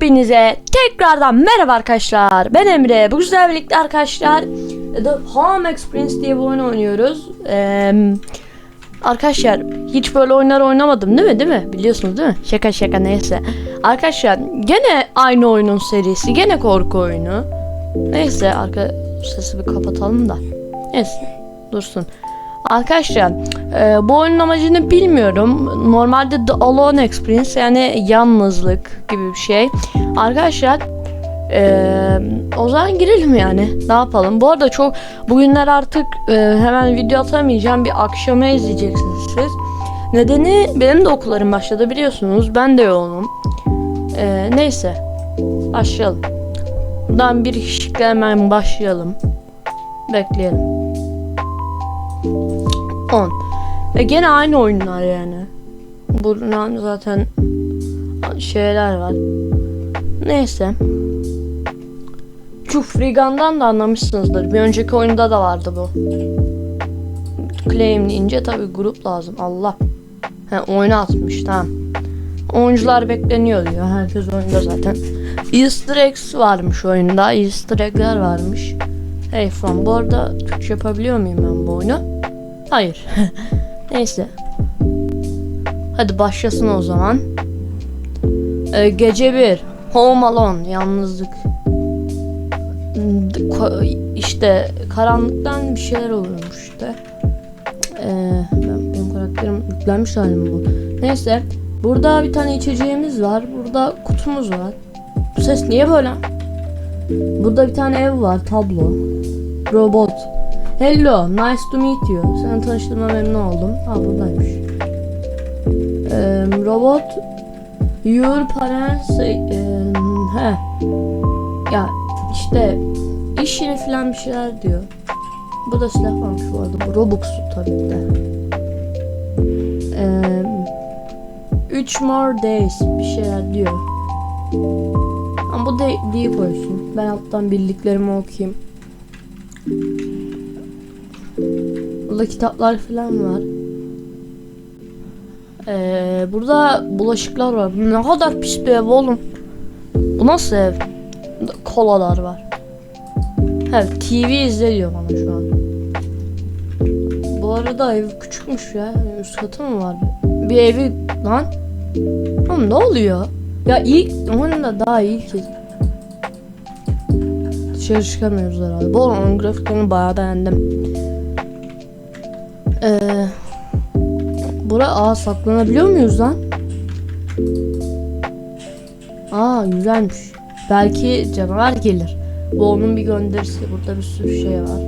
Hepinize tekrardan merhaba arkadaşlar. Ben Emre. Bu güzel birlikte arkadaşlar The Home Experience diye bir oyun oynuyoruz. Ee, arkadaşlar hiç böyle oyunlar oynamadım değil mi? Değil mi? Biliyorsunuz değil mi? Şaka şaka neyse. Arkadaşlar gene aynı oyunun serisi. Gene korku oyunu. Neyse arka sesi bir kapatalım da. Neyse dursun. Arkadaşlar e, bu oyunun amacını bilmiyorum. Normalde The Alone Experience yani yalnızlık gibi bir şey. Arkadaşlar e, o zaman girelim yani. Ne yapalım? Bu arada çok bugünler artık e, hemen video atamayacağım. Bir akşama izleyeceksiniz siz. Nedeni benim de okullarım başladı biliyorsunuz. Ben de yoğunum. E, neyse. Başlayalım. Buradan bir kişilikle hemen başlayalım. Bekleyelim. 10. Ve gene aynı oyunlar yani. Buradan zaten şeyler var. Neyse. Şu Frigan'dan da anlamışsınızdır. Bir önceki oyunda da vardı bu. Claim deyince tabi grup lazım. Allah. He oyuna atmış tamam. Oyuncular bekleniyor diyor. Herkes oyunda zaten. Easter eggs varmış oyunda. Easter egg'ler varmış. Hey from. Bu arada Türkçe yapabiliyor muyum ben bu oyunu? Hayır. Neyse. Hadi başlasın o zaman. Ee, gece bir. Home Alone. Yalnızlık. İşte karanlıktan bir şeyler oluyormuş işte. Ee, ben, benim karakterim yüklenmiş halim bu. Neyse. Burada bir tane içeceğimiz var. Burada kutumuz var. Bu ses niye böyle? Burada bir tane ev var. Tablo. Robot. Hello, nice to meet you. Seni tanıştığıma memnun oldum. Ha buradaymış. Ee, robot Your parents ee, he. Ya işte iş yeri falan bir şeyler diyor. Bu da silah varmış bu arada. Bu Robux'u tabii de. Ee, üç more days bir şeyler diyor. Ama bu da deyip olsun. Ben alttan bildiklerimi okuyayım. Burada kitaplar falan var. Ee, burada bulaşıklar var. Ne kadar pis bir ev oğlum. Bu nasıl ev? Kolalar var. Evet TV izle diyor bana şu an. Bu arada ev küçükmüş ya. Üst katı mı var? Bir evi lan. Oğlum ne oluyor? Ya ilk onun da daha iyi ki. Dışarı çıkamıyoruz herhalde. Bu onun grafiklerini bayağı beğendim. Ee, bura aa saklanabiliyor muyuz lan? Aa güzelmiş. Belki canavar gelir. Bu onun bir gönderisi. Burada bir sürü şey var.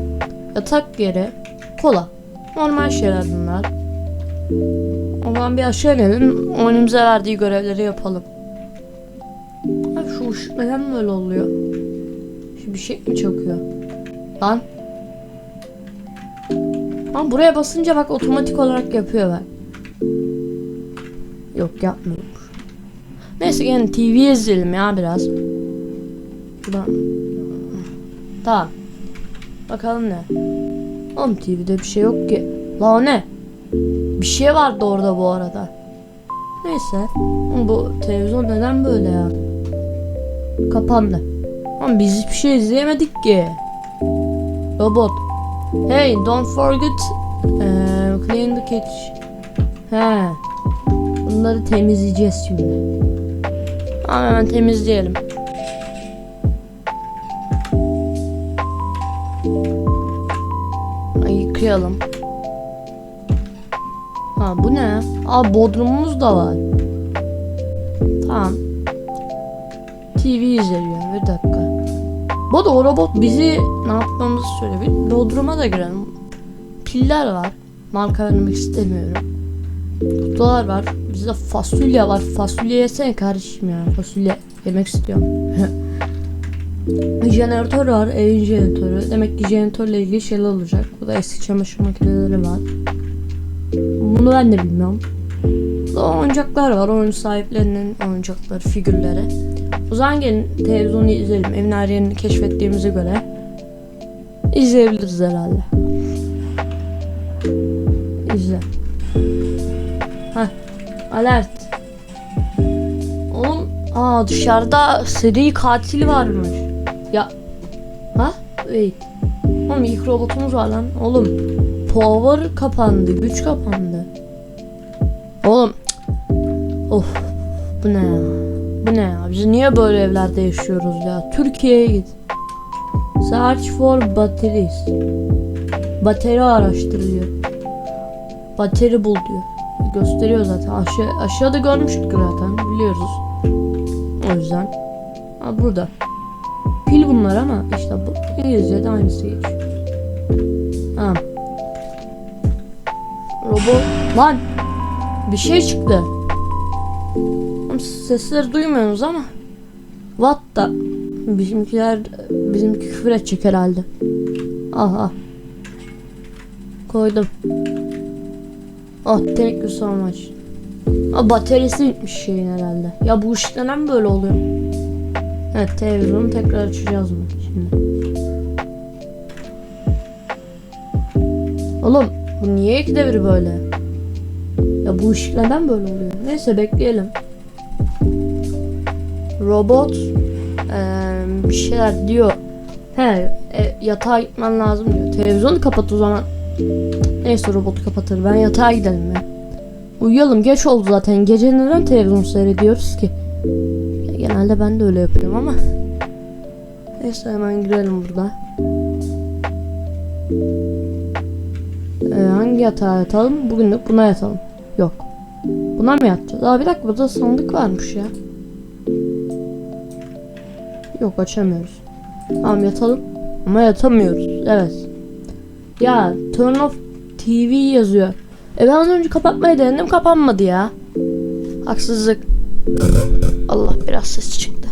Yatak yeri. Kola. Normal şeyler bunlar. O zaman bir aşağı inelim. Oyunumuza verdiği görevleri yapalım. Abi şu ışık neden böyle oluyor? Şu bir şey mi çakıyor? Lan. Ama buraya basınca bak otomatik olarak yapıyor bak. Yok yapmıyormuş. Neyse gene TV izleyelim ya biraz. Şuradan. Tamam. Bakalım ne. Oğlum TV'de bir şey yok ki. La ne? Bir şey vardı orada bu arada. Neyse. Bu televizyon neden böyle ya? Kapandı. Ama biz hiçbir şey izleyemedik ki. Robot. Hey, don't forget uh, clean the kitchen. He. Bunları temizleyeceğiz şimdi. Tamam hemen temizleyelim. Ay, yıkayalım. Ha bu ne? Aa bodrumumuz da var. Tamam. TV izliyor. Bir dakika. Bu arada o robot bizi ne yapmamızı söylüyor. Bir Bodrum'a da girelim. Piller var. Marka vermek istemiyorum. Kutular var. Bizde fasulye var. Fasulye yesene kardeşim ya. Fasulye yemek istiyorum. jeneratör var. Evin jeneratörü. Demek ki jeneratörle ilgili şeyler olacak. Bu da eski çamaşır makineleri var. Bunu ben de bilmiyorum. Burada oyuncaklar var. Oyun sahiplerinin oyuncakları, figürleri. O zaman gelin televizyonu izleyelim. Evin her yerini keşfettiğimize göre izleyebiliriz herhalde. İzle. Heh. Alert. Oğlum Aa dışarıda seri katil varmış. Ya. Ha? Wait. Oğlum ilk robotumuz var lan. Oğlum. Power kapandı. Güç kapandı. Of. Bu ne ya? Bu ne ya? Biz niye böyle evlerde yaşıyoruz ya? Türkiye'ye git. Search for batteries. Bateri araştırıyor. Bateri bul diyor. Gösteriyor zaten. Aşağı, aşağıda görmüştük zaten. Biliyoruz. O yüzden. Ha burada. Pil bunlar ama işte bu İngilizce'de aynısı geçiyor. Ha. Robot. Lan. Bir şey çıktı. Sesleri duymuyorsunuz ama. What the? Bizimkiler bizimki küfür edecek herhalde. Aha. Koydum. Oh thank you so much. Aa, bataryası bitmiş şeyin herhalde. Ya bu ışık neden böyle oluyor? Evet televizyonu tekrar açacağız mı şimdi? Oğlum bu niye ikide bir böyle? Ya bu ışık neden böyle oluyor? Neyse bekleyelim. Robot eee, bir şeyler diyor. He e, yatağa gitmen lazım diyor. Televizyonu kapat o zaman. Neyse robotu kapatır. Ben yatağa gidelim ya. Uyuyalım geç oldu zaten. Gece neden televizyon seyrediyoruz ki? Ya, genelde ben de öyle yapıyorum ama. Neyse hemen girelim burada. Ee, hangi yatağa yatalım? Bugünlük buna yatalım. Yok. Buna mı yatacağız? Aa bir dakika burada sandık varmış ya. Yok açamıyoruz. Tamam yatalım. Ama yatamıyoruz. Evet. Ya turn off TV yazıyor. E ben önce kapatmayı denedim kapanmadı ya. Haksızlık. Allah biraz ses çıktı.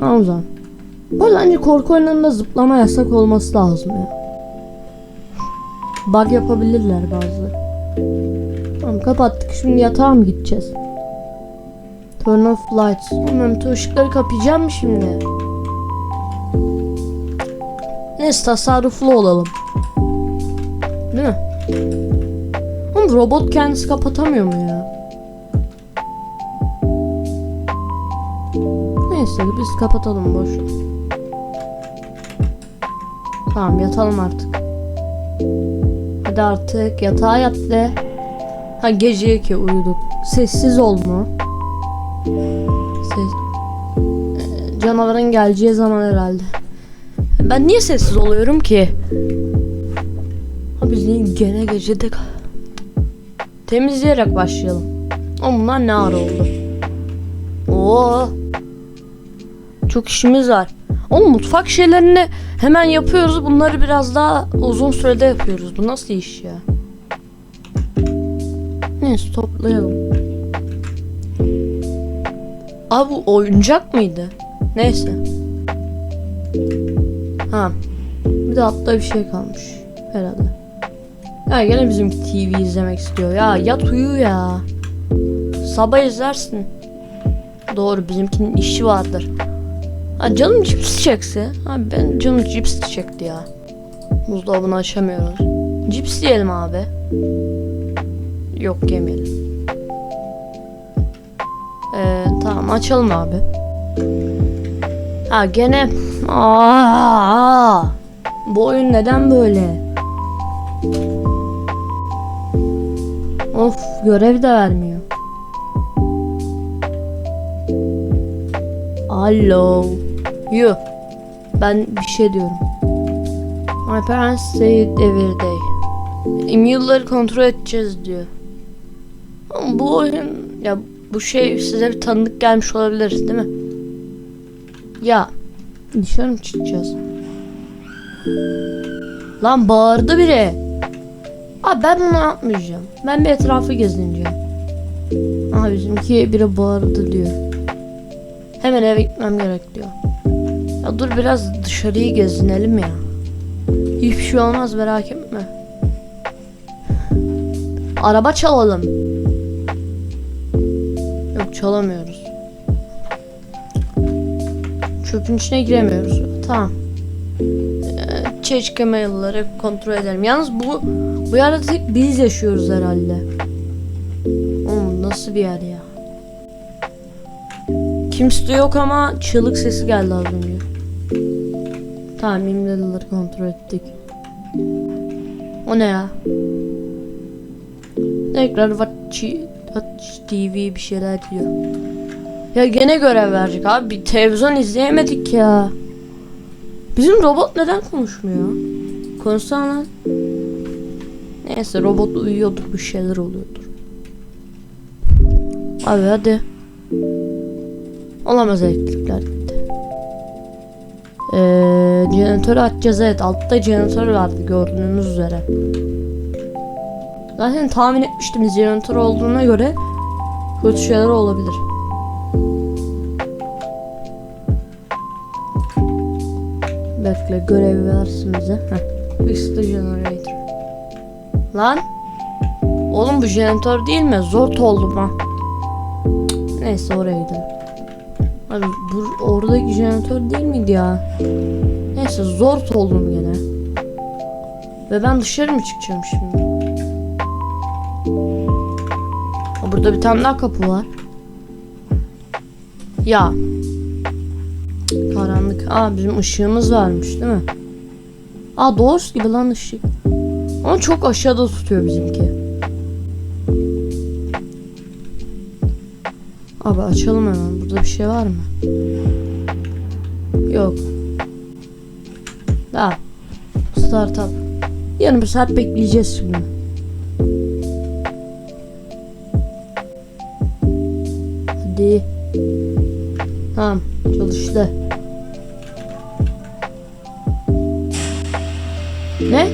Tamam o zaman. Bu arada bence korku oyunlarında zıplama yasak olması lazım ya. Bug yapabilirler bazıları. Tamam kapattık. Şimdi yatağa mı gideceğiz? Turn off lights. Bilmiyorum ışıkları kapayacağım mı şimdi? Neyse tasarruflu olalım. Değil mi? Oğlum robot kendisi kapatamıyor mu ya? Neyse biz kapatalım boş. Tamam yatalım artık. Hadi artık yatağa yat de. Ha geceye ki uyuduk. Sessiz ol mu? Ses. Ee, Canavarın geleceği zaman herhalde. Ben niye sessiz oluyorum ki? Niye gene gecede temizleyerek başlayalım. Ama bunlar ne ara oldu? Oo. Çok işimiz var. Oğlum mutfak şeylerini hemen yapıyoruz. Bunları biraz daha uzun sürede yapıyoruz. Bu nasıl iş ya? Neyse toplayalım. Abi bu oyuncak mıydı? Neyse. Ha. Bir de altta bir şey kalmış. Herhalde. Ya gene bizimki TV izlemek istiyor. Ya yat uyu ya. Sabah izlersin. Doğru bizimkinin işi vardır. Ha canım cips çekse. Abi ben canım cips çekti ya. Buzdolabını açamıyoruz. Cips yiyelim abi. Yok yemeyelim. Açalım abi. Ha gene. Aa, bu oyun neden böyle? Of görev de vermiyor. Alo. Yo. Ben bir şey diyorum. My parents say it every day. E-mail'ları kontrol edeceğiz diyor. Bu oyun bu şey size bir tanıdık gelmiş olabilir değil mi? Ya dışarı mı çıkacağız? Lan bağırdı biri. Abi ben bunu yapmayacağım. Ben bir etrafı gezineceğim. Aha bizimki biri bağırdı diyor. Hemen eve gitmem gerek diyor. Ya dur biraz dışarıyı gezinelim ya. Hiçbir şey olmaz merak etme. Araba çalalım. Çalamıyoruz. Çöpün içine giremiyoruz. Tamam. Çeşke mailleri kontrol edelim. Yalnız bu bu yerde tek biz yaşıyoruz herhalde. Oğlum nasıl bir yer ya? Kimse de yok ama çığlık sesi geldi az önce. Tamam imdalıları kontrol ettik. O ne ya? Tekrar Watch, TV bir şeyler diyor. Ya gene görev verecek abi. Televizyon izleyemedik ya. Bizim robot neden konuşmuyor? Konuşsana lan. Neyse robot uyuyordur bir şeyler oluyordur. Abi hadi. Olamaz elektrikler gitti. Ee, jeneratörü açacağız evet. Altta jeneratör vardı gördüğünüz üzere. Zaten tahmin etmiştim jeneratör olduğuna göre kötü şeyler olabilir. Bekle görev versin bize. Heh. Fix the generator. Lan. Oğlum bu jeneratör değil mi? Zor oldum ha. Neyse oraya gidelim. Abi bu oradaki jeneratör değil miydi ya? Neyse zor oldum gene. Ve ben dışarı mı çıkacağım şimdi? Burada bir tane daha kapı var. Ya. Karanlık. Aa bizim ışığımız varmış değil mi? Aa doğrusu gibi lan ışık. Ama çok aşağıda tutuyor bizimki. Abi açalım hemen. Burada bir şey var mı? Yok. Daha. Startup. Yarım bir saat bekleyeceğiz şimdi. Tamam. Çalıştı. Ne?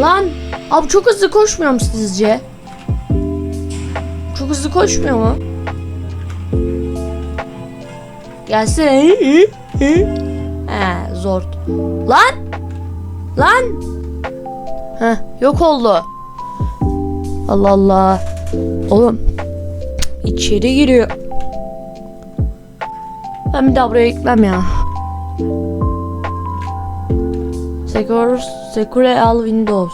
Lan. Abi çok hızlı koşmuyor mu sizce? Çok hızlı koşmuyor mu? Gelsene. He zor. Lan! Lan! Heh yok oldu. Allah Allah. Oğlum. içeri giriyor. Ben bir daha buraya gitmem ya. Secure, secure all windows.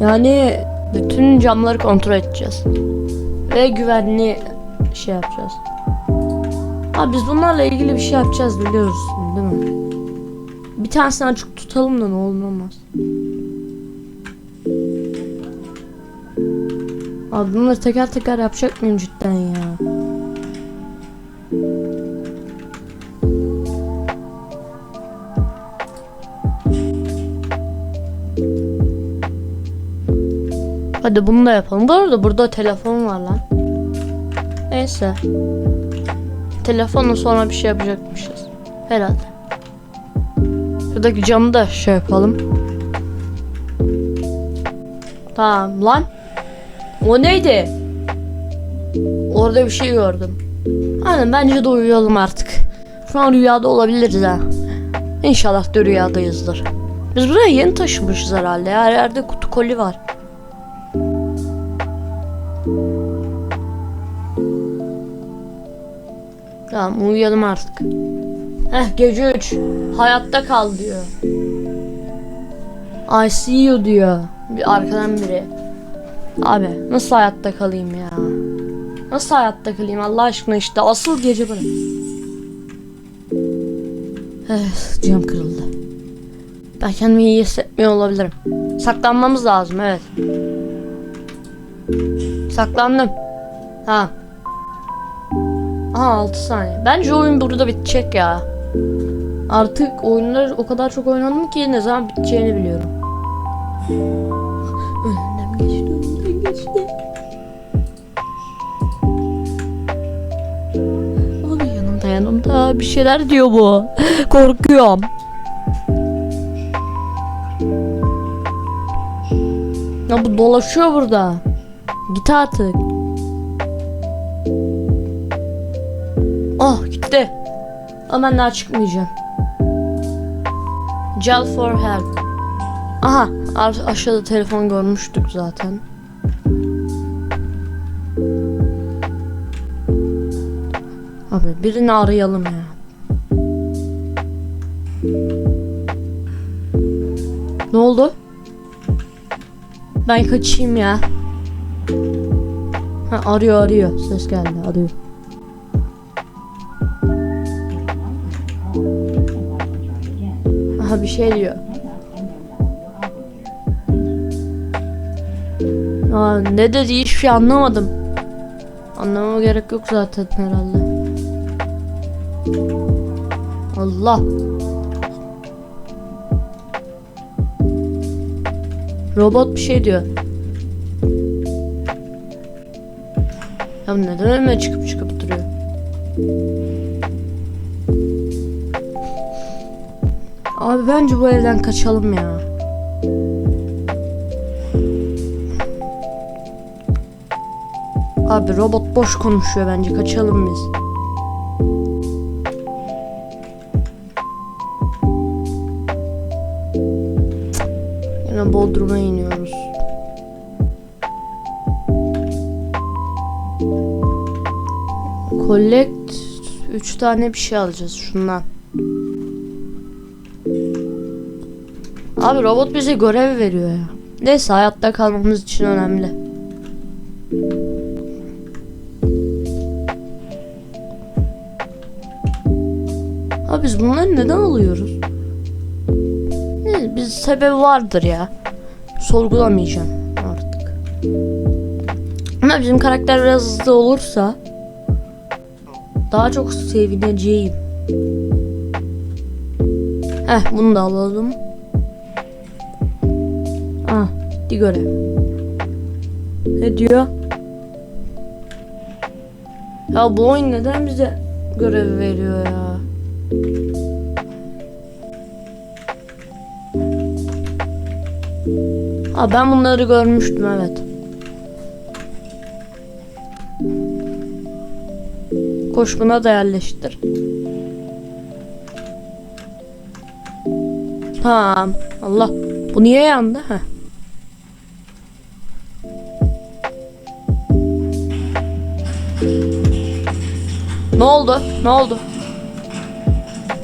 Yani bütün camları kontrol edeceğiz. Ve güvenli şey yapacağız. Abi biz bunlarla ilgili bir şey yapacağız biliyoruz değil mi? Bir tanesini açık tutalım da ne olur olmaz. Abi bunları teker teker yapacak mıyım cidden Hadi bunu da yapalım. Bu arada burada telefon var lan. Neyse. Telefonla sonra bir şey yapacakmışız. Herhalde. Şuradaki camı da şey yapalım. Tamam lan. O neydi? Orada bir şey gördüm. Aynen bence de uyuyalım artık. Şu an rüyada olabiliriz ha. İnşallah da rüyadayızdır. Biz buraya yeni taşımışız herhalde. Her yerde kutu koli var. Tamam uyuyalım artık. Heh gece 3. Hayatta kal diyor. I see you diyor. Bir arkadan biri. Abi nasıl hayatta kalayım ya? Nasıl hayatta kalayım Allah aşkına işte asıl gece bırak. Evet cam kırıldı. Ben kendimi iyi hissetmiyor olabilirim. Saklanmamız lazım evet. Saklandım. Ha. Aha 6 saniye. Bence oyun burada bitecek ya. Artık oyunlar o kadar çok oynadım ki ne zaman biteceğini biliyorum. Önümden geçti, önümden geçti. Abi yanımda yanımda bir şeyler diyor bu. Korkuyorum. Ya bu dolaşıyor burada. Git artık. Ama ben daha çıkmayacağım. Gel for help. Aha aşağıda telefon görmüştük zaten. Abi birini arayalım ya. Ne oldu? Ben kaçayım ya. Ha arıyor arıyor. Ses geldi arıyor. Bir şey diyor. Aa, ne dedi hiçbir şey anlamadım. Anlamama gerek yok zaten herhalde. Allah. Robot bir şey diyor. Ya neden önüme çıkıp çıkıp duruyor? Abi bence bu evden kaçalım ya. Abi robot boş konuşuyor bence kaçalım biz. Yine Bodrum'a iniyoruz. Collect 3 tane bir şey alacağız şundan. Abi robot bize görev veriyor ya. Neyse hayatta kalmamız için önemli. Abi biz bunları neden alıyoruz? Ne, biz sebebi vardır ya. Sorgulamayacağım artık. Ama bizim karakter biraz hızlı olursa daha çok sevineceğim. Heh bunu da alalım. Di görev. Ne diyor? Ya bu oyun neden bize görev veriyor ya? Ha ben bunları görmüştüm evet. Koş buna da yerleştir. Tamam. Allah. Bu niye yandı? Heh. Ne oldu? Ne oldu?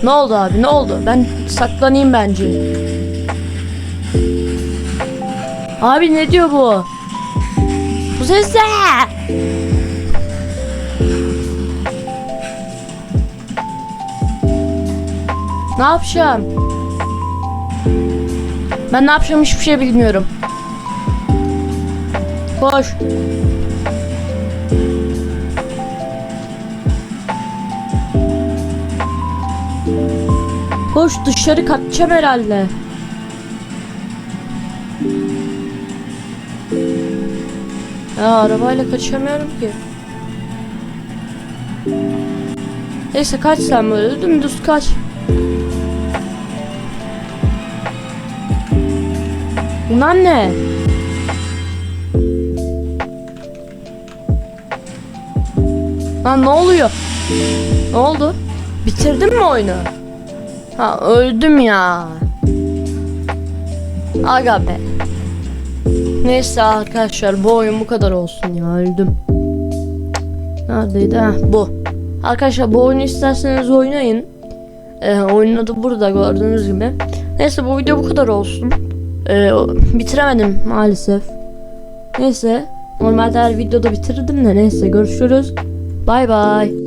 Ne oldu abi? Ne oldu? Ben saklanayım bence. Abi ne diyor bu? Bu ses ne? Ne yapacağım? Ben ne yapacağım hiçbir şey bilmiyorum. Koş. Koş dışarı kaçacağım herhalde. Ya arabayla kaçamıyorum ki. Neyse kaç sen böyle dümdüz kaç. Bunlar ne? Lan ne oluyor? Ne oldu? Bitirdin mi oyunu? Ha öldüm ya. Aga be. Neyse arkadaşlar bu oyun bu kadar olsun ya öldüm. Neredeydi? Heh, bu. Arkadaşlar bu oyunu isterseniz oynayın. Ee, oyunun adı burada gördüğünüz gibi. Neyse bu video bu kadar olsun. Ee, bitiremedim maalesef. Neyse. Normalde her videoda bitirdim de neyse görüşürüz. Bay bay.